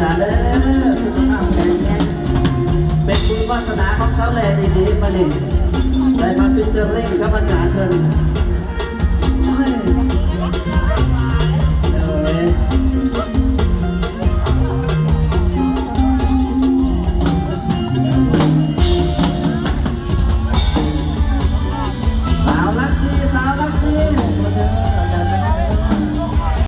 อบาจเด้อสุขภาพแข็งแรงเป็นบุญวาสนาของเขาแลดีๆมาเลยได้มาฟิชเชอริ่งครับอาจารย์เพิ่น